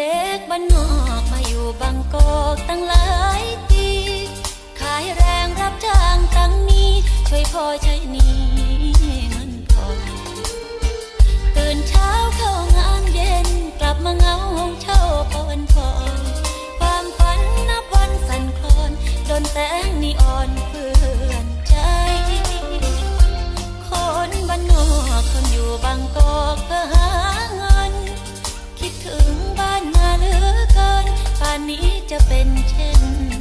ด็กบ้านนอกมาอยู่บางกอกตั้งหลายปี ขายแรงรับจ้างตั้งนี้านนี้จะเป็นเช่น